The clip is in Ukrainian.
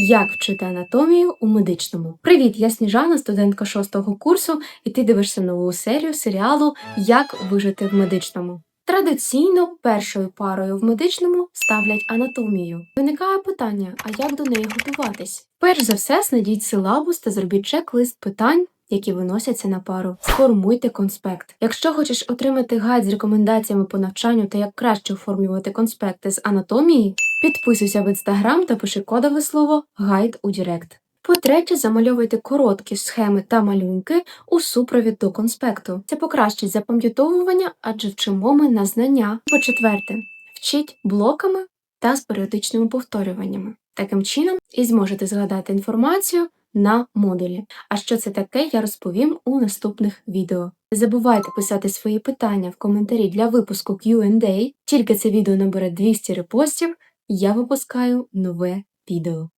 Як вчити анатомію у медичному? Привіт, я Сніжана, студентка шостого курсу, і ти дивишся нову серію серіалу Як вижити в медичному. Традиційно першою парою в медичному ставлять анатомію. Виникає питання: а як до неї готуватись? Перш за все, знайдіть силабус та зробіть чек-лист питань. Які виносяться на пару, сформуйте конспект. Якщо хочеш отримати гайд з рекомендаціями по навчанню та як краще оформлювати конспекти з анатомії, підписуйся в інстаграм та пиши кодове слово гайд у Директ. По-третє, замальовуйте короткі схеми та малюнки у супровід до конспекту. Це покращить запам'ятовування, адже вчимо ми на знання. По-четверте, вчіть блоками та з періодичними повторюваннями. Таким чином і зможете згадати інформацію на модулі. А що це таке, я розповім у наступних відео. Не забувайте писати свої питання в коментарі для випуску Q&A. Тільки це відео набере 200 репостів, я випускаю нове відео.